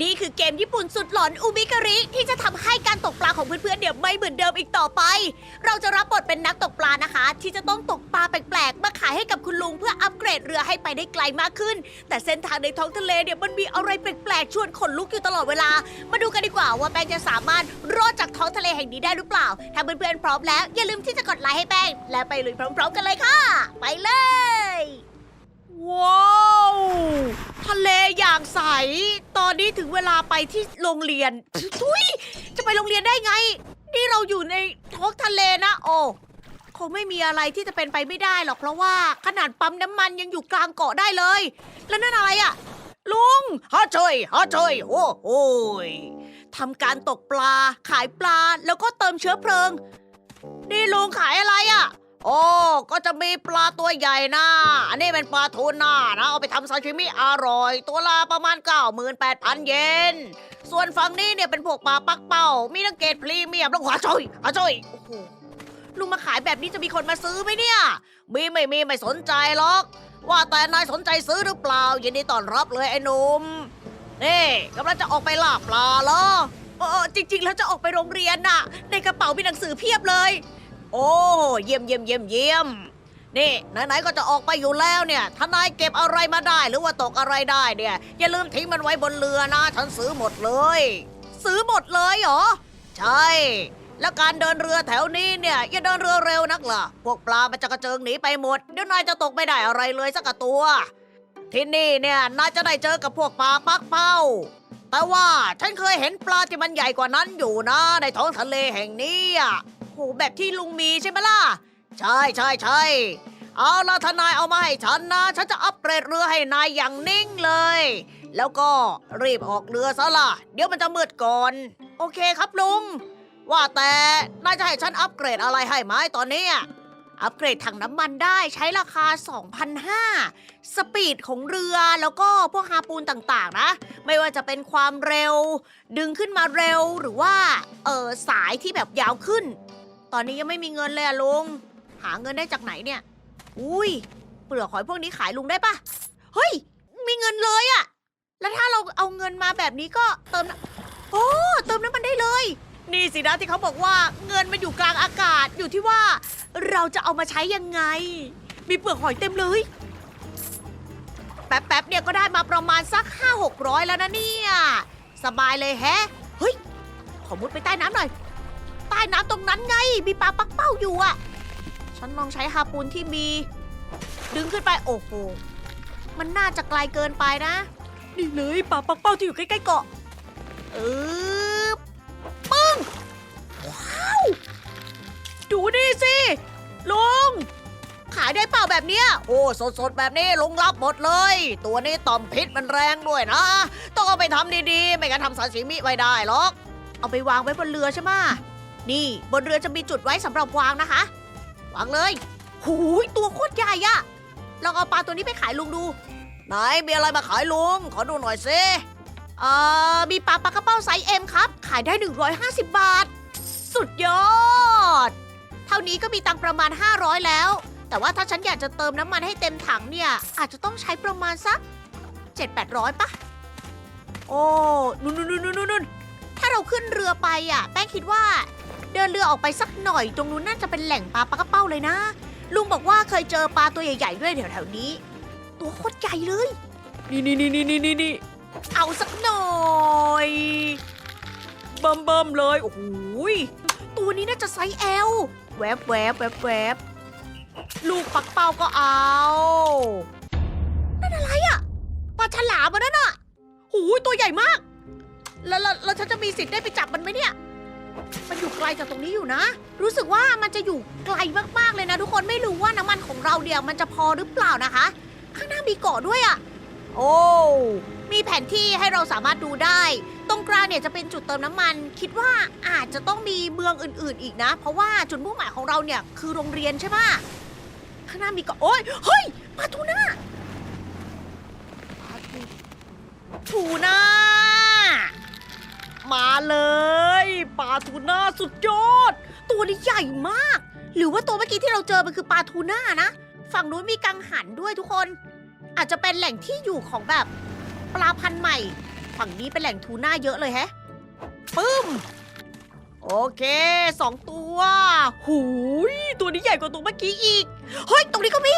นี่คือเกมญี่ปุ่นสุดหลอนอุบิการิที่จะทำให้การตกปลาของเพื่อนๆเนี่ยวไม่เหมือนเดิมอีกต่อไป เราจะรับบทเป็นนักตกปลานะคะ ที่จะต้องตกปลาแปลกๆมาขายให้กับคุณลุงเพื่ออัปเกรดเรือให้ไปได้ไกลมากขึ้น แต่เส้นทางในท้องทะเลเนี่ยวมันมีอะไรแปลกๆชวนขนลุกอยู่ตลอดเวลา มาดูกันดีกว่าว่าแป้งจะสามารถรอดจากท้องทะเลแห่งนี้ได้หรือเปล่า ถ้าเพื่อนๆพร้อมแล้วอย่าลืมที่จะกดไลค์ให้แป้งและไปลุยพร้อม ๆ กันเลยค่ะ ไปเลย ว้าวทะเลอย่างใส ตอนนี้ถึงเวลาไปที่โรงเรียนทุยจะไปโรงเรียนได้ไง นี่เราอยู่ในท้องทะเลนะ โอ้คงไม่มีอะไรที่จะเป็นไปไม่ได้หรอกเพราะว่าขนาดปั๊มน้ำมันยังอยู่กลางเกาะได้เลย แล้วนั่นอะไรอะลุงฮะช่วยฮะช่วยโอ้โหยทำการตกปลาขายปลาแล้วก็เติมเชื้อเพลิง นี่ลุงขายอะไรอะ โอ้ก็จะมีปลาตัวใหญ่นะอันนี้เป็นปลาทูน่านะ เอาไปทำซาชิมิอร่อย ตัวละประมาณ 98,000 เยน ส่วนฝั่งนี้เนี่ยเป็นพวกปลาปักเป้า มีทั้งเกรดพรีเมียมแล้วหัวช่อยหัวช่อยโอ้โหลุงมาขายแบบนี้จะมีคนมาซื้อไหมเนี่ย มีไม่มีไม่สนใจหรอก ว่าแต่นายสนใจซื้อหรือเปล่ายินดีต้อนรับเลยไอ้หนุ่มนี่กำลังจะออกไปล่าปลาเหรอเออจริง ๆ แล้วจะออกไปโรงเรียนน่ะ ในกระเป๋ามีหนังสือเพียบเลย โอ้เยี่ยมเยี่ยมเยี่ยมเยี่ยมนี่ไหนๆก็จะออกไปอยู่แล้วเนี่ยถ้านายเก็บอะไรมาได้หรือว่าตกอะไรได้เนี่ยอย่าลืมทิ้งมันไว้บนเรือนะ ฉันซื้อหมดเลย ซื้อหมดเลยเหรอ ใช่ แล้วการเดินเรือแถวนี้เนี่ย อย่าเดินเรือเร็วนักล่ะ พวกปลามันจะกระเจิงหนีไปหมด เดี๋ยวนายจะตกไม่ได้อะไรเลยสักตัว ที่นี่เนี่ยนายจะได้เจอกับพวกปลาปักเป้า แต่ว่าฉันเคยเห็นปลาที่มันใหญ่กว่านั้นอยู่นะ ในท้องทะเลแห่งนี้อะ โหแบบที่ลุงมีใช่ไหมล่ะ ใช่ใช่ใช่เอาละทนายเอามาให้ฉันนะ ฉันจะอัปเกรดเรือให้นายอย่างนิ่งเลย แล้วก็รีบออกเรือซะล่ะ เดี๋ยวมันจะมืดก่อน โอเคครับลุง ว่าแต่นายจะให้ฉันอัปเกรดอะไรให้ไหมตอนนี้อัปเกรดถังน้ำมันได้ใช้ราคา2,500สปีดของเรือแล้วก็พวกฮาปูนต่างๆนะ ไม่ว่าจะเป็นความเร็ว ดึงขึ้นมาเร็วหรือว่า เออสายที่แบบยาวขึ้น ตอนนี้ยังไม่มีเงินเลยอะลุง หาเงินได้จากไหนเนี่ย อุ้ย เปลือกหอยพวกนี้ขายลุงได้ปะเฮ้ย มีเงินเลยอะแล้วถ้าเราเอาเงินมาแบบนี้ก็เติมน้ำโอ้ เติมน้ำมันได้เลย นี่สินะที่เขาบอกว่าเงินมันอยู่กลางอากาศอยู่ที่ว่า เราจะเอามาใช้ยังไง มีเปลือกหอยเต็มเลย แป๊บๆเนี่ยก็ได้มาประมาณสักห้าหกร้อยแล้วนะเนี่ย สบายเลยแฮะ เฮ้ย ขอมุดไปใต้น้ำหน่อย ใต้น้ำตรงนั้นไง มีปลาปักเป้าอยู่อะฉันลองใช้ฮาปูนที่มี ดึงขึ้นไป โอ้โห มันน่าจะไกลเกินไปนะ นี่เลยปลาปักเป้าที่อยู่ใกล้ๆเกาะเออปึ้ง ว้าว ดูนี่สิลุง ขายได้เปล่าแบบเนี้ย โอ้ สดๆ แบบนี้ลุงรับหมดเลย ตัวนี้ต่อมพิษมันแรงด้วยนะ ต้องเอาไปทำดีๆ ไม่งั้นทำซาชิมิไม่ได้หรอก เอาไปวางไว้บนเรือใช่ไหม นี่บนเรือจะมีจุดไว้สำหรับวางนะคะ วางเลยหูยตัวโคตรใหญ่อะลองเอาปลาตัวนี้ไปขายลุงดู ไหนมีอะไรมาขายลุง ขอดูหน่อยสิเอ่อมีปลาปลากระเป้าไซส์เอ็มครับ ขายได้ 150 บาท สุดยอด เท่านี้ก็มีตังประมาณ 500 แล้ว แต่ว่าถ้าฉันอยากจะเติมน้ำมันให้เต็มถังเนี่ย อาจจะต้องใช้ประมาณสัก 7-800ปะโอ้นู่นนู่นนู่นนู่นถ้าเราขึ้นเรือไปอะ แป้งคิดว่า เดินเรือออกไปสักหน่อย ตรงนู้นน่าจะเป็นแหล่งปลาปลากระเป้าเลยนะ ลุงบอกว่าเคยเจอปลาตัวใหญ่ๆด้วยแถวๆนี้ ตัวโคตรใหญ่เลย นี่นี่นี่นี่นี่นี่เอาสักหน่อยเบิ่มเบิ่มๆเลย โอ้โหยตัวนี้น่าจะไซส์ L แวบแวบแวบแวบลูกปักเป้าก็เอา นั่นอะไรอะปลาฉลามมันนั่นอะโอ้ยตัวใหญ่มาก แล้วแล้วแล้วฉันจะมีสิทธิ์ได้ไปจับมันไหมเนี่ย มันอยู่ไกลจากตรงนี้อยู่นะ รู้สึกว่ามันจะอยู่ไกลมากๆเลยนะ ทุกคนไม่รู้ว่าน้ำมันของเราเดียวมันจะพอหรือเปล่านะคะ ข้างหน้ามีเกาะด้วยอะ่ะ โอ้มีแผนที่ให้เราสามารถดูได้ ตรงกลางเนี่ยจะเป็นจุดเติมน้ำมัน คิดว่าอาจจะต้องมีเมืองอื่น ๆ อีกนะ เพราะว่าจุดมุ่งหมายของเราเนี่ยคือโรงเรียนใช่ปะข้างหน้ามีเกาะโอ้ยเฮ้ยปลาทูน่าปลาทูทูน่า มาเลยปลาทูน่าสุดยอด ตัวนี้ใหญ่มาก หรือว่าตัวเมื่อกี้ที่เราเจอมันคือปลาทูน่านะ ฝั่งนู้นมีกังหันด้วยทุกคน อาจจะเป็นแหล่งที่อยู่ของแบบปลาพันธุ์ใหม่ ฝั่งนี้เป็นแหล่งทูน่าเยอะเลยแฮะปึ้มโอเคสองตัว หูย ตัวนี้ใหญ่กว่าตัวเมื่อกี้อีก เฮ้ย ตรงนี้ก็มี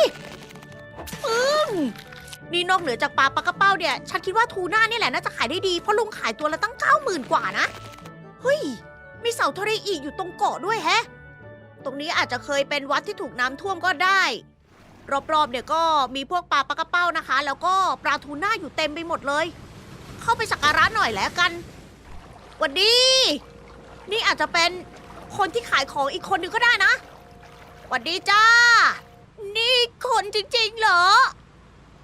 นี่นอกเหนือจากปลาปลากระเป้าเนี่ย ฉันคิดว่าทูน่านี่แหละน่าจะขายได้ดี เพราะลุงขายตัวละตั้งเก้าหมื่นกว่านะ เฮ้ย มีเสาทะเลอีกอยู่ตรงเกาะด้วยแฮะ ตรงนี้อาจจะเคยเป็นวัดที่ถูกน้ำท่วมก็ได้ รอบๆเนี่ยก็มีพวกปลาปลากระเป้านะคะ แล้วก็ปลาทูน่าอยู่เต็มไปหมดเลย เข้าไปสักการะหน่อยแล้วกันหวันดี นี่อาจจะเป็นคนที่ขายของอีกคนหนึ่งก็ได้นะหวันดีจ้า นี่คนจริงๆเหรอ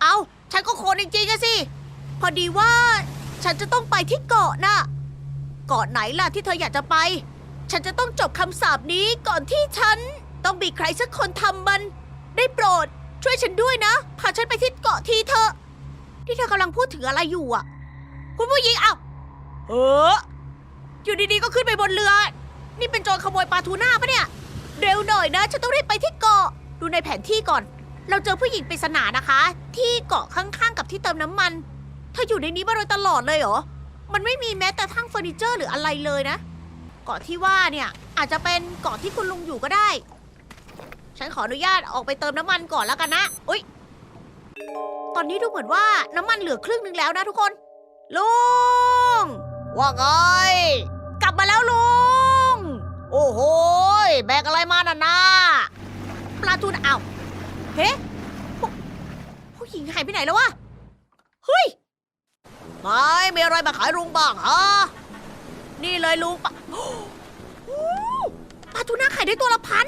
เอา ฉันก็โคนจริงๆอะสิ พอดีว่าฉันจะต้องไปที่เกาะน่ะ เกาะไหนล่ะที่เธออยากจะไป ฉันจะต้องจบคำสาปนี้ก่อนที่ฉันต้องมีใครสักคนทำมัน ได้โปรด ช่วยฉันด้วยนะ พาฉันไปที่เกาะทีเถอะที่เธอกำลังพูดถึงอะไรอยู่อะ คุณผู้หญิงเอ้าเอออยู่ดีๆก็ขึ้นไปบนเรือ นี่เป็นโจรขโมยปลาทูน่าปะเนี่ย เร็วหน่อยนะ ฉันต้องรีบไปที่เกาะ ดูในแผนที่ก่อน เราเจอผู้หญิงปริศนานะคะ ที่เกาะข้างๆกับที่เติมน้ำมัน เธออยู่ในนี้มาโดยตลอดเลยเหรอ มันไม่มีแม้แต่ทั้งเฟอร์นิเจอร์หรืออะไรเลยนะ เกาะที่ว่าเนี่ยอาจจะเป็นเกาะที่คุณลุงอยู่ก็ได้ ฉันขออนุญาตออกไปเติมน้ำมันก่อนแล้วกันนะ อุ้ยตอนนี้ดูเหมือนว่าน้ำมันเหลือครึ่งหนึงแล้วนะทุกคน ลุง ว่าไง กลับมาแล้วลุง โอ้โห แบกอะไรมาน่ะนะปลาทูนอ้าว เฮ้ผู้ผู้หญิงหายไปไหนแล้ววะ เฮ้ย ไม่มีอะไรมาขายลุงบ้างฮะ นี่เลยลุงปะโอ้โหปลาทูน่าขายได้ตัวละพัน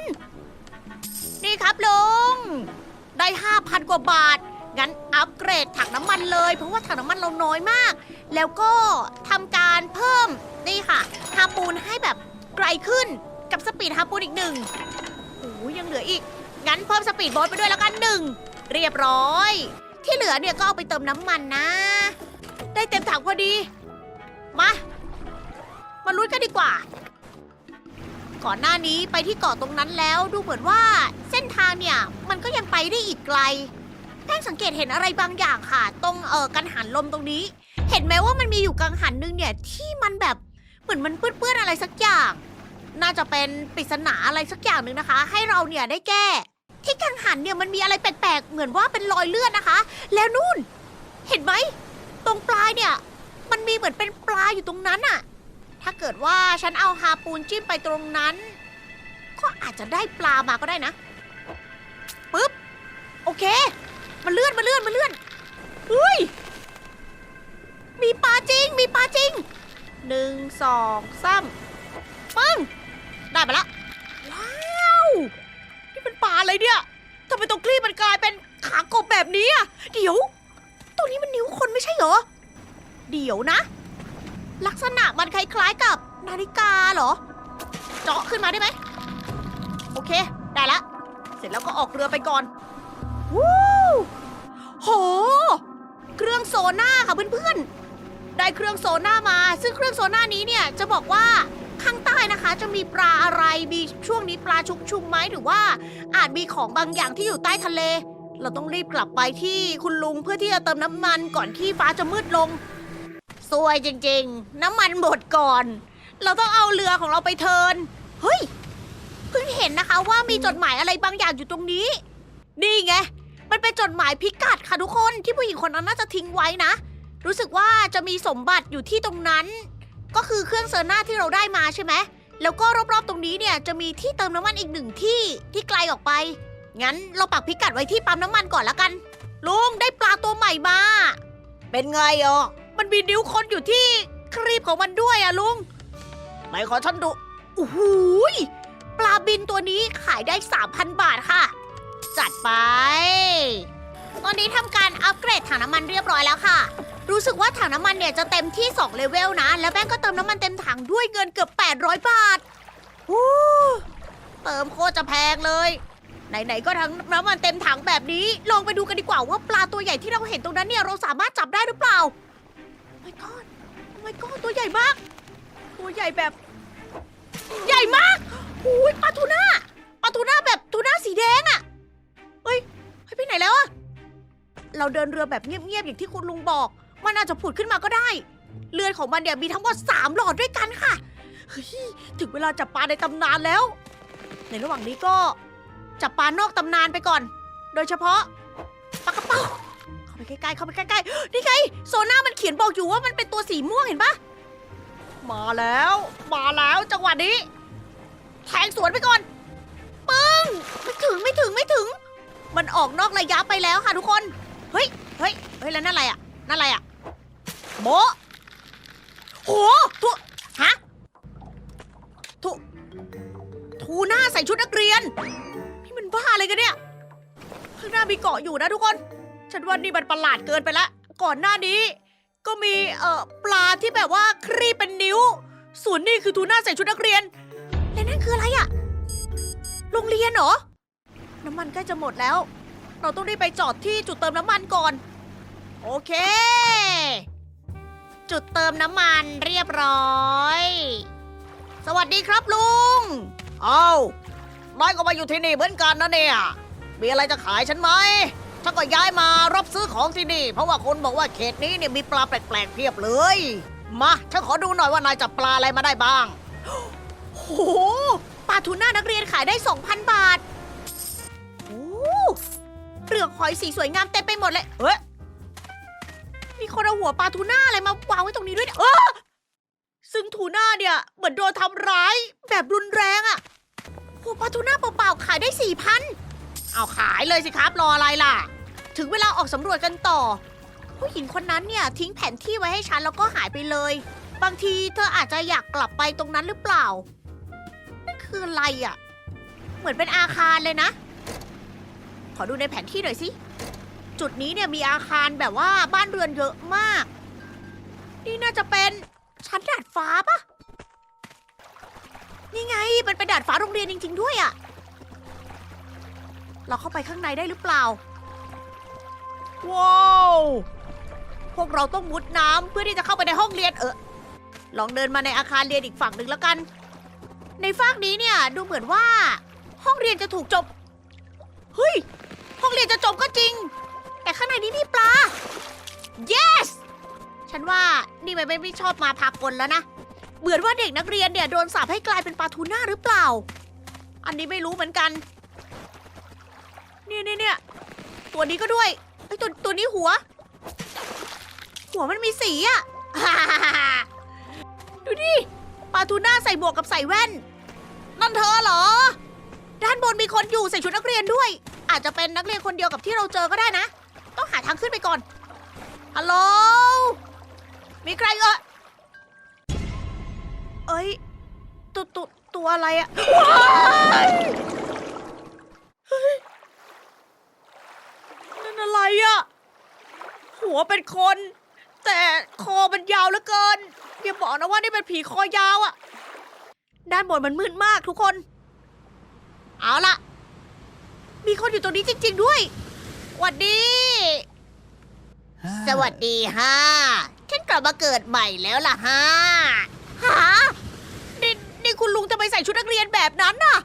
นี่ครับลุง ได้ห้าพันกว่าบาท งั้นอัปเกรดถังน้ำมันเลย เพราะว่าถังน้ำมันเราน้อยมาก แล้วก็ทำการเพิ่มนี่ค่ะฮาปูนให้แบบไกลขึ้นกับสปีดฮาปูนอีกหนึ่งโอ้ยยังเหลืออีก งั้นเพิ่มสปีดโบ๊ทไปด้วยแล้วกันหนึ่งเรียบร้อย ที่เหลือเนี่ยก็เอาไปเติมน้ำมันนะ ได้เต็มถังพอดี มา มาลุ้นกันดีกว่า ก่อนหน้านี้ไปที่เกาะตรงนั้นแล้วดูเหมือนว่าเส้นทางเนี่ยมันก็ยังไปได้อีกไกลแป้งสังเกตเห็นอะไรบางอย่างค่ะ ตรงเออกันหันลมตรงนี้ เห็นไหมว่ามันมีอยู่กังหันหนึงเนี่ยที่มันแบบเหมือนมันเปื้อนๆอะไรสักอย่าง น่าจะเป็นปริศนาอะไรสักอย่างหนึ่งนะคะ ให้เราเนี่ยได้แก้ ที่กังหันเนี่ยมันมีอะไรแปลกๆ เหมือนว่าเป็นรอยเลือดนะคะ แล้วนู่น เห็นไหม ตรงปลายเนี่ย มันมีเหมือนเป็นปลาอยู่ตรงนั้นอะถ้าเกิดว่าฉันเอาฮาปูนจิ้มไปตรงนั้น ก็อาจจะได้ปลามาก็ได้นะปึ๊บโอเค มันเลื่อนมันเลื่อนมันเลื่อนเฮ้ยมีปลาจริง มีปลาจริงหนึ่งสองสามปึ้งได้มาแล้ว อะไรเนี่ยทำไมตรงคลีบมันกลายเป็นขากบแบบนี้อะเดี๋ยวตัวนี้มันนิ้วคนไม่ใช่เหรอ เดี๋ยวนะ ลักษณะมันคล้ายๆกับนาฬิกาเหรอ เจาะขึ้นมาได้ไหม โอเค ได้ละ เสร็จแล้วก็ออกเรือไปก่อนวู้โห เครื่องโซน่าค่ะเพื่อนๆ ได้เครื่องโซน่ามา ซึ่งเครื่องโซน่านี้เนี่ยจะบอกว่า ข้างใต้นะคะ จะมีปลาอะไรมีช่วงนี้ปลาชุกชุมไหมหรือว่า อาจมีของบางอย่างที่อยู่ใต้ทะเล เราต้องรีบกลับไปที่คุณลุงเพื่อที่จะเติมน้ำมันก่อนที่ฟ้าจะมืดลงสวยจริงๆ น้ำมันหมดก่อน เราต้องเอาเรือของเราไปเทิร์นเฮ้ยเพิ่งเห็นนะคะว่ามีจดหมายอะไรบางอย่างอยู่ตรงนี้ นี่ไง มันเป็นจดหมายพิกัดค่ะทุกคนที่ผู้หญิงคนนั้นน่าจะทิ้งไว้นะ รู้สึกว่าจะมีสมบัติอยู่ที่ตรงนั้น ก็คือเครื่องเซอร์นาที่เราได้มาใช่ไหม แล้วก็รอบๆตรงนี้เนี่ยจะมีที่เติมน้ำมันอีกหนึ่งที่ที่ไกลออกไป งั้นเราปักพิกัดไว้ที่ปั๊มน้ำมันก่อนล้วกัน ลุงได้ปลาตัวใหม่มา เป็นไงอะ มันมีนิ้วคนอยู่ที่ครีบของมันด้วยอะลุง ไหนขอฉันดูโอ้โหปลาบินตัวนี้ขายได้ 3,000 บาทค่ะ จัดไป ตอนนี้ทำการอัปเกรดถังน้ำมันเรียบร้อยแล้วค่ะ รู้สึกว่าถังน้ำมันเนี่ยจะเต็มที่2เลเวลนะ แล้วแป้งก็เติมน้ำมันเต็มถังด้วยเงินเกือบ 800 บาทอู้เติมโคตรจะแพงเลย ไหนๆก็ทั้งน้ำมันเต็มถังแบบนี้ ลองไปดูกันดีกว่าว่าปลาตัวใหญ่ที่เราเห็นตรงนั้นเนี่ยเราสามารถจับได้หรือเปล่า โอ้ my god โอ้ my god ตัวใหญ่มาก ตัวใหญ่แบบ ใหญ่มากอุ้ยปลาทูน่าปลาทูน่าแบบทูน่าสีแดงอะเฮ้ยเฮ้ยไปไหนแล้วอะเราเดินเรือแบบเงียบๆอย่างที่คุณลุงบอก มันอาจจะผุดขึ้นมาก็ได้ เลือดของมันเนี่ยมีทั้งหมดสามหลอดด้วยกันค่ะเฮ้ยถึงเวลาจับปลาในตำนานแล้ว ในระหว่างนี้ก็จับปลานอกตำนานไปก่อน โดยเฉพาะปลากระเป๋าเข้าไปใกล้ๆเข้าไปใกล้ๆนี่ไงโซน่ามันเขียนบอกอยู่ว่ามันเป็นตัวสีม่วงเห็นปะมาแล้ว มาแล้วจังหวะนี้ แทงสวนไปก่อน ปึ้ง ไม่ถึงไม่ถึงไม่ถึง มันออกนอกระยะไปแล้วค่ะทุกคน เฮ้ย เฮ้ย เฮ้ย แล้วนั่นอะไรอะ นั่นอะไรอะ โบะโหทุฮะทุทูน่าใส่ชุดนักเรียน นี่มันบ้าอะไรกันเนี่ย ข้างหน้ามีเกาะอยู่นะทุกคน ฉันว่านี่มันประหลาดเกินไปละ ก่อนหน้านี้ ก็มีเอ่อปลาที่แบบว่าครีบเป็นนิ้ว ส่วนนี่คือทูน่าใส่ชุดนักเรียน และนั่นคืออะไรอะโรงเรียนเหรอ น้ำมันใกล้จะหมดแล้ว เราต้องรีบไปจอดที่จุดเติมน้ำมันก่อน โอเค จุดเติมน้ำมันเรียบร้อย สวัสดีครับลุง เอานายก็มาอยู่ที่นี่เหมือนกันนะเนี่ย มีอะไรจะขายฉันไหมฉันก็ย้ายมารับซื้อของที่นี่ เพราะว่าคนบอกว่าเขตนี้เนี่ยมีปลาแปลกๆเพียบเลย มาฉันขอดูหน่อยว่านายจับปลาอะไรมาได้บ้าง โหปลาทูน่านักเรียนขายได้ 2,000 บาท โอ้เปลือกหอยสีสวยงามเต็มไปหมดเลยเฮ้ย มีคนเอาหัวปลาทูน่าอะไรมาวางไว้ตรงนี้ด้วยเนี่ยเออซึ่งทูน่าเนี่ยเหมือนโดนทำร้ายแบบรุนแรงอะหัวปลาทูน่าเปล่าๆขายได้สี่พันเอาขายเลยสิครับรออะไรล่ะ ถึงเวลาออกสำรวจกันต่อ ผู้หญิงคนนั้นเนี่ยทิ้งแผนที่ไว้ให้ฉันแล้วก็หายไปเลย บางทีเธออาจจะอยากกลับไปตรงนั้นหรือเปล่านั่นคืออะไรอะ่ะ เหมือนเป็นอาคารเลยนะ ขอดูในแผนที่หน่อยสิ จุดนี้เนี่ยมีอาคารแบบว่าบ้านเรือนเยอะมาก นี่น่าจะเป็นชั้นดาดฟ้าปะนี่ไงมันเป็นดาดฟ้าโรงเรียนจริง ๆ ด้วยอะเราเข้าไปข้างในได้หรือเปล่า ว้าว พวกเราต้องมุดน้ำเพื่อที่จะเข้าไปในห้องเรียนเออลองเดินมาในอาคารเรียนอีกฝั่งหนึ่งแล้วกัน ในฝากนี้เนี่ยดูเหมือนว่า ห้องเรียนจะถูกจบ เฮ้ย ห้องเรียนจะจบก็จริง แต่ข้างในนี้มีปลา yes ฉันว่านี่มันไม่ชอบมาพากลแล้วนะ เหมือนว่าเด็กนักเรียนเนี่ยโดนสาปให้กลายเป็นปลาทูน่าหรือเปล่า อันนี้ไม่รู้เหมือนกัน เนี่ยเนี่ยเนี่ยตัวนี้ก็ด้วยไอ้ตัวตัวนี้หัว หัวมันมีสีอะดูดิปลาทูน่าใส่หมวกกับใส่แว่น นั่นเธอเหรอ ด้านบนมีคนอยู่ใส่ชุดนักเรียนด้วย อาจจะเป็นนักเรียนคนเดียวกับที่เราเจอก็ได้นะ ต้องหาทางขึ้นไปก่อน ฮัลโหล มีใครเออเอ้ย ตัวตัวตัวอะไรอะว้ายเฮ้ยนั่นอะไรอะหัวเป็นคน แต่คอมันยาวเหลือเกินอย่าบอกนะว่านี่เป็นผีคอยาวอะด้านบนมันมืดมากทุกคน เอาล่ะ มีคนอยู่ตรงนี้จริง ๆ ด้วย วัดดี สวัสดีฮะฉันกลับมาเกิดใหม่แล้วล่ะฮะฮะนี่นี่คุณลุงจะไปใส่ชุดนักเรียนแบบนั้นน่ะ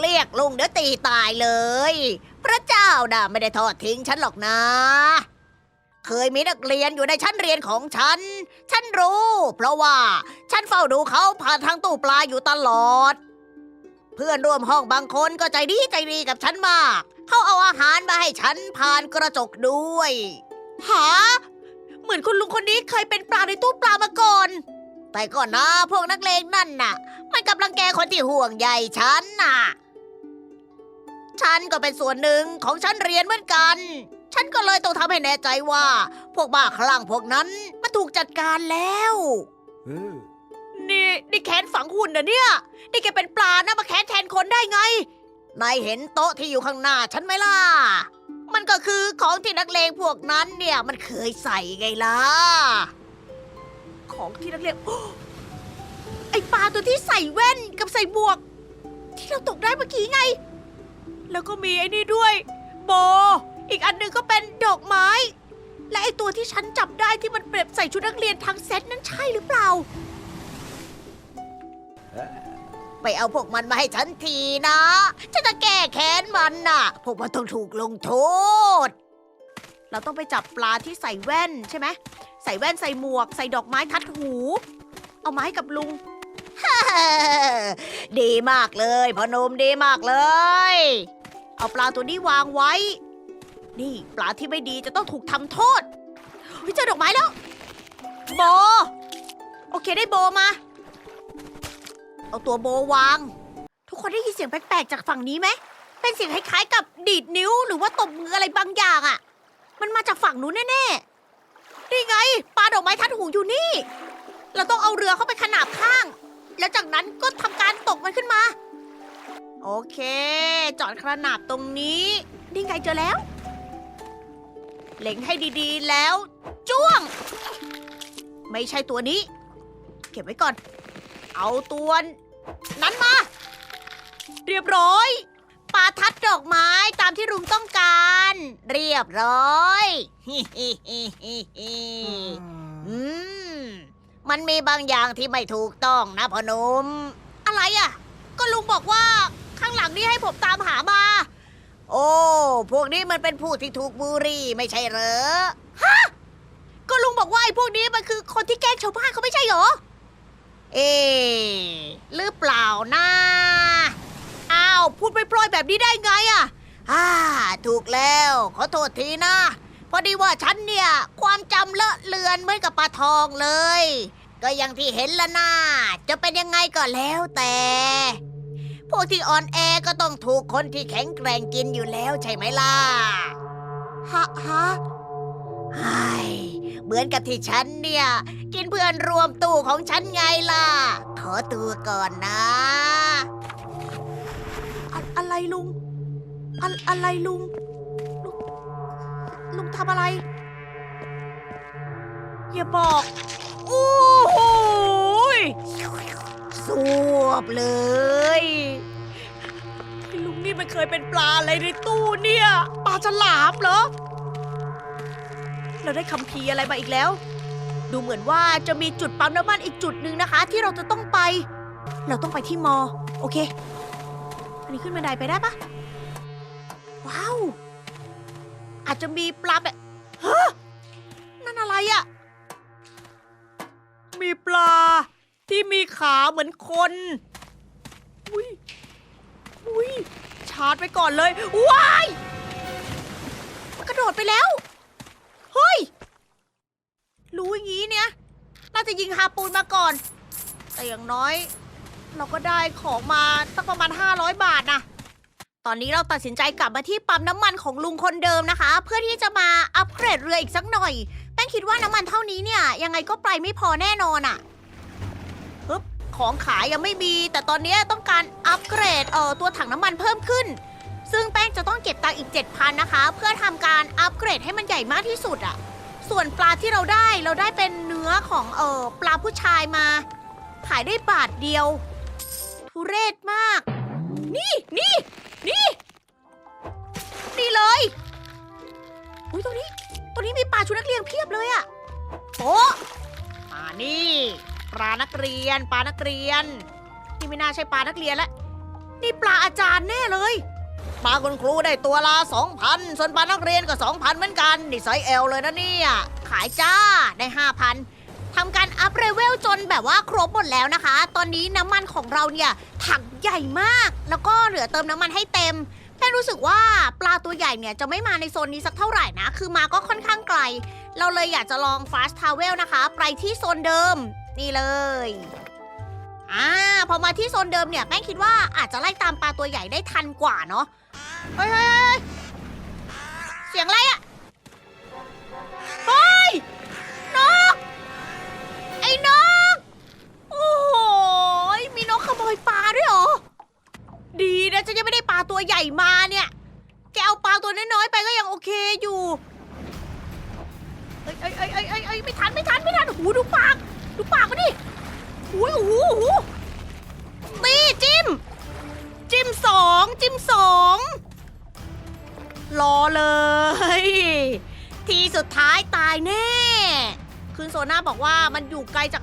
เรียกลุงเดี๋ยวตีตายเลย พระเจ้าน่ะไม่ได้ทอดทิ้งฉันหรอกนะ เคยมีนักเรียนอยู่ในชั้นเรียนของฉัน ฉันรู้ เพราะว่าฉันเฝ้าดูเขาผ่านทางตู้ปลาอยู่ตลอด เพื่อนร่วมห้องบางคนก็ใจดีใจดีกับฉันมาก เขาเอาอาหารมาให้ฉันผ่านกระจกด้วยหาเหมือนคุณลุงคนนี้เคยเป็นปลาในตู้ปลามาก่อน แต่ก่อนนะพวกนักเลงนั่นน่ะ มันกำลังแกคนที่ห่วงใยฉันน่ะ ฉันก็เป็นส่วนหนึ่งของฉันเรียนเหมือนกัน ฉันก็เลยต้องทำให้แน่ใจว่า พวกบ้าคลั่งพวกนั้นมันถูกจัดการแล้วนี่นี่แค้นฝังหุ่นนะเนี่ย นี่แกเป็นปลานะมาแค้นแทนคนได้ไง นายเห็นโต๊ะที่อยู่ข้างหน้าฉันไหมล่ะ มันก็คือของที่นักเลงพวกนั้นเนี่ยมันเคยใส่ไงล่ะ ของที่นักเลงโอ้ไอปลาตัวที่ใส่แว่นกับใส่หมวก ที่เราตกได้เมื่อกี้ไง แล้วก็มีไอ้นี่ด้วย โบ อีกอันหนึ่งก็เป็นดอกไม้ และไอตัวที่ฉันจับได้ที่มันเปรียบใส่ชุดนักเรียนทั้งเซตนั้นใช่หรือเปล่า ไปเอาพวกมันมาให้ฉันทีนะฉันจะแก้แค้นมันน่ะ พวกมันต้องถูกลงโทษ เราต้องไปจับปลาที่ใส่แว่นใช่ไหม ใส่แว่นใส่หมวก ใส่ดอกไม้ทัดหู เอามาให้กับลุง ดีมากเลยพอนมดีมากเลย เอาปลาตัวนี้วางไว้ นี่ปลาที่ไม่ดีจะต้องถูกทำโทษเจอดอกไม้แล้ว โบ โอเคได้โบมา เอาตัวโบวาง ทุกคนได้ยินเสียงแปลกๆจากฝั่งนี้ไหม เป็นเสียงคล้ายๆกับดีดนิ้วหรือว่าตบมืออะไรบางอย่างอะ่ะ มันมาจากฝั่งนู้นแน่ๆนี่ไงปลาดอกไม้ทัดหูอยู่นี่ เราต้องเอาเรือเข้าไปขนาบข้าง แล้วจากนั้นก็ทำการตกมันขึ้นมา โอเค จอดขนาบตรงนี้ นี่ไงเจอแล้ว เล็งให้ดีๆแล้ว จ้วง ไม่ใช่ตัวนี้ เก็บไว้ก่อน เอาตัวนั้นมา เรียบร้อยปลาทัดดอกไม้ตามที่ลุงต้องการ เรียบร้อยฮิฮิฮิฮิฮิอืม มันมีบางอย่างที่ไม่ถูกต้องนะพอหนุม อะไรอะ ก็ลุงบอกว่าข้างหลังนี่ให้ผมตามหามา โอ้ พวกนี้มันเป็นผู้ที่ถูกบูลรี่ไม่ใช่เหรอ ฮะ ก็ลุงบอกว่าไอ้พวกนี้มันคือคนที่แกล้งชาวบ้านเขาไม่ใช่เหรอ เอ๊ะหรือเปล่านะอ้าวพูดไปพลอยๆแบบนี้ได้ไงอะอ่า ถูกแล้ว ขอโทษทีนะ พอดีว่าฉันเนี่ย ความจำเลอะเลือนเหมือนกับปลาทองเลย ก็อย่างที่เห็นละนะจะเป็นยังไงก็แล้วแต่ พวกที่อ่อนแอก็ต้องถูกคนที่แข็งแกร่งกินอยู่แล้วใช่ไหมล่ะ ฮะฮะไอ้ เหมือนกับที่ฉันเนี่ย กินเพื่อนรวมตู้ของฉันไงล่ะ ขอตัวก่อนนะ อะอะไรลุงอะอะไรลุง ลุง ลุงทำอะไร อย่าบอก โอ้โหยสวบเลยไอ้ลุงนี่มันเคยเป็นปลาอะไรในตู้เนี่ย ปลาฉลามเหรอ เราได้คำพีร์อะไรมาอีกแล้ว ดูเหมือนว่าจะมีจุดปั๊มน้ำมันอีกจุดหนึ่งนะคะ ที่เราจะต้องไป เราต้องไปที่มอ โอเค อันนี้ขึ้นบันไดไปได้ปะว้าว อาจจะมีปลาแบบฮะนั่นอะไรอะมีปลาที่มีขาเหมือนคนอุ้ยอุ้ยชาร์จไปก่อนเลยว้ายมันกระโดดไปแล้ว รู้อย่างนี้เนี่ย น่าจะยิงฮาปูนมาก่อน แต่อย่างน้อย เราก็ได้ของมาสักประมาณ 500 บาทนะ ตอนนี้เราตัดสินใจกลับมาที่ปั๊มน้ำมันของลุงคนเดิมนะคะ เพื่อที่จะมาอัปเกรดเรืออีกสักหน่อย แป้งคิดว่าน้ำมันเท่านี้เนี่ย ยังไงก็ไปไม่พอแน่นอนอะ่ะปึ๊บของขายยังไม่มี แต่ตอนนี้ต้องการอัปเกรดเอ่อตัวถังน้ำมันเพิ่มขึ้น ซึ่งแป้งจะต้องเก็บตังค์อีก 7,000นะคะ เพื่อทำการอัปเกรดให้มันใหญ่มากที่สุดอะ่ะ ส่วนปลาที่เราได้เราได้เป็นเนื้อของเอ่อปลาผู้ชายมา ขายได้บาทเดียว ทุเรศมาก นี่นี่นี่นี่เลยอุ้ยตรงนี้ตรงนี้มีปลาชุดนักเรียนเพียบเลยอะโป๊ะอ่านี่ปลานักเรียน ปลานักเรียน นี่ไม่น่าใช่ปลานักเรียนแล้วนี่ปลาอาจารย์แน่เลย ปลาคุณครูได้ตัวละสองพันส่วนปลานักเรียนก็สองพันเหมือนกันนี่ไซส์เอลเลยนะเนี่ยขายจ้าได้ห้าพันทำการอัพเลเวลจนแบบว่าครบหมดแล้วนะคะ ตอนนี้น้ำมันของเราเนี่ยถังใหญ่มาก แล้วก็เหลือเติมน้ำมันให้เต็มแป้งรู้สึกว่าปลาตัวใหญ่เนี่ยจะไม่มาในโซนนี้สักเท่าไหร่นะ คือมาก็ค่อนข้างไกล เราเลยอยากจะลอง Fast Travel นะคะ ไปที่โซนเดิม นี่เลย อ่าพอมาที่โซนเดิมเนี่ยแป้งคิดว่าอาจจะไล่ตามปลาตัวใหญ่ได้ทันกว่าเนาะเฮ้ยเฮ้ยเฮ้ยเสียงอะไรอะ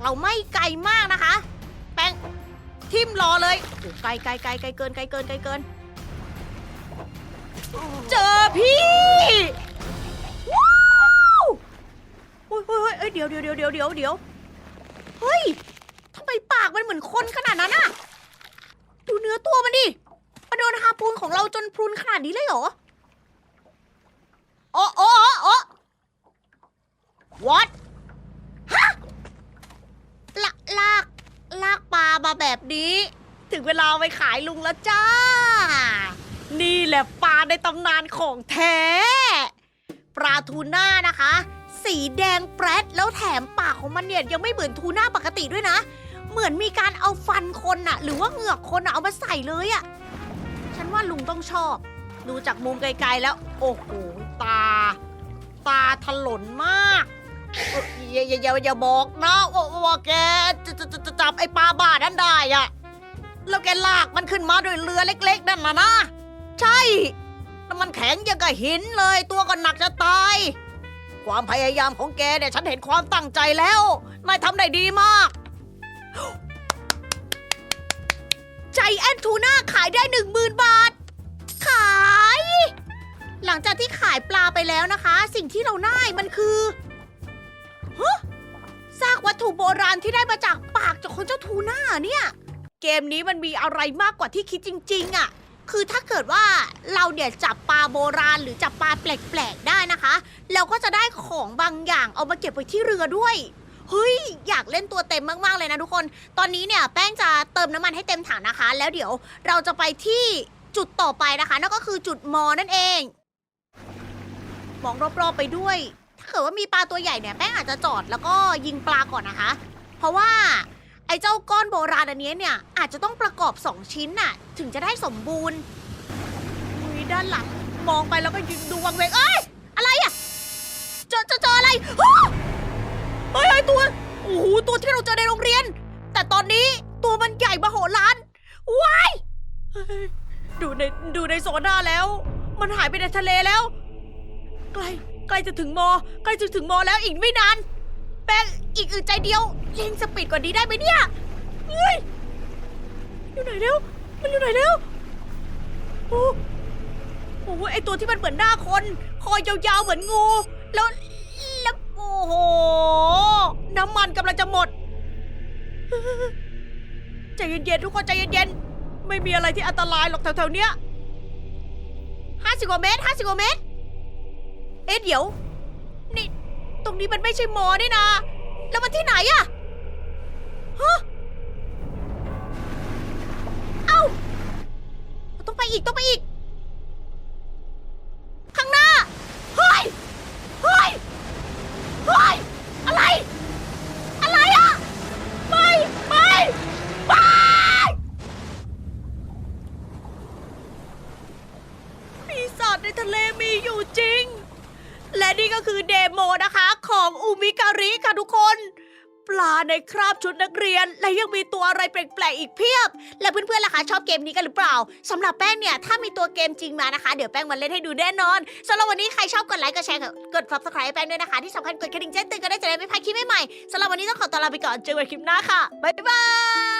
เราไม่ไกลมากนะคะ แป้งทิมรอเลยโอ้ไกลไกลไกลไกลเกินไกลเกินไกลเกิน เจอพี่ว้าวเฮ้ยเฮ้ยเฮ้ยเดี๋ยวเดี๋ยวเดี๋ยวเดี๋ยวเดี๋ยวเดี๋ยวเฮ้ยทำไมปากมันเหมือนคนขนาดนั้นอะดูเนื้อตัวมันดิมาโดนฮาปูนของเราจนพรุนขนาดนี้เลยเหรออ้โอ้โอ้โอ้ what ฮะลากลาก ลากปลามาแบบนี้ ถึงเวลาเอาไปขายลุงแล้วจ้า นี่แหละปลาในตำนานของแท้ ปลาทูน่านะคะ สีแดงแปรดแล้วแถมปากของมันเนี่ยยังไม่เหมือนทูน่าปกติด้วยนะ เหมือนมีการเอาฟันคนอะหรือว่าเหงือกคนอะเอามาใส่เลยอะฉันว่าลุงต้องชอบ ดูจากมุมไกลๆแล้ว โอ้โหตา ตาถลนมาก อย่าอย่าอย่าอย่าบอกนะว่าว่าแกจะจะจะจะจับไอ้ปลาบ้านั้นได้อะแล้วแกลากมันขึ้นมาด้วยเรือเล็ก ๆ นั่นนะนะ ใช่แล้วมันแข็งยังกับหินเลย ตัวก็หนักจะตาย ความพยายามของแกเนี่ยฉันเห็นความตั้งใจแล้วนายทำได้ดีมาก ใจแอนทูน่าขายได้หนึ่งหมื่นบาท ขาย หลังจากที่ขายปลาไปแล้วนะคะ สิ่งที่เราได้มันคือ ฮะซากวัตถุโบราณที่ได้มาจากปากจากคนเจ้าทูน่าเนี่ย เกมนี้มันมีอะไรมากกว่าที่คิดจริง ๆอะ คือถ้าเกิดว่าเราเนี่ยจับปลาโบราณหรือจับปลาแปลกๆได้นะคะ เราก็จะได้ของบางอย่างเอามาเก็บไว้ที่เรือด้วย เฮ้ย อยากเล่นตัวเต็มมากๆเลยนะทุกคน ตอนนี้เนี่ยแป้งจะเติมน้ำมันให้เต็มถังนะคะ แล้วเดี๋ยวเราจะไปที่จุดต่อไปนะคะ นั่นก็คือจุดมอนั่นเอง มองรอบๆไปด้วย กิดว่ามีปลาตัวใหญ่เนี่ยแป้งอาจจะจอดแล้วก็ยิงปลาก่อนนะคะ เพราะว่าไอ้เจ้าก้อนโบราณอันนี้เนี่ยอาจจะต้องประกอบสองชิ้นน่ะ ถึงจะได้สมบูรณ์อุยด้านหลังมองไปแล้วก็ยืนดูวังเวงเอ้ยอะไรอะเจอเจอเจออะไรอ้าวเฮ้ยเฮ้ยตัวโอ้โหตัวที่เราเจอในโรงเรียน แต่ตอนนี้ตัวมันใหญ่มโหฬารว้ายดูในดูในโซน่าแล้ว มันหายไปในทะเลแล้วใกล้ ใกล้จะถึงมอใกล้จะถึงมอแล้วอีกไม่นาน แป้งอีกอึดใจเดียวเร่งสปีดกว่านี้ได้ไหมเนี่ยเฮ้ยอยู่ไหนแล้วมันอยู่ไหนแล้วโอ้โหไอตัวที่มันเหมือนหน้าคน คอยาวๆเหมือนงู แล้วแล้วโอ้โหน้ำมันกำลังจะหมดใจเย็นๆทุกคนใจเย็นๆไม่มีอะไรที่อันตรายหรอกแถวๆเนี้ยห้าสิบกว่าเมตรห้าสิบกว่าเมตร เอ๊ะเดี๋ยว นี่ ตรงนี้มันไม่ใช่มอนี่นะ แล้วมันที่ไหนอะฮะเอ้า ต้องไปอีกต้องไปอีก ข้างหน้า เฮ้ย เฮ้ย เฮ้ย อะไร อะไรอะไม่ไม่ไม่ปีศาจในทะเลมีอยู่จริง และนี่ก็คือเดโมนะคะของอูมิการิค่ะทุกคน ปลาใน คราบชุดนักเรียน และยังมีตัวอะไรแปลกๆอีกเพียบ และเพื่อนๆล่ะคะชอบเกมนี้กันหรือเปล่าสำหรับแป้งเนี่ยถ้ามีตัวเกมจริงมานะคะ เดี๋ยวแป้งมาเล่นให้ดูแน่นอนสำหรับวันนี้ใครชอบกดไลค์กดแชร์กด subscribe แป้งด้วยนะคะ ที่สำคัญกดกระดิ่งแจ้งเตือนกันได้จะได้ไม่พลาดคลิปใหม่ๆสำหรับวันนี้ต้องขอตัวลาไปก่อนเจอกันคลิปหน้าค่ะบ๊ายบาย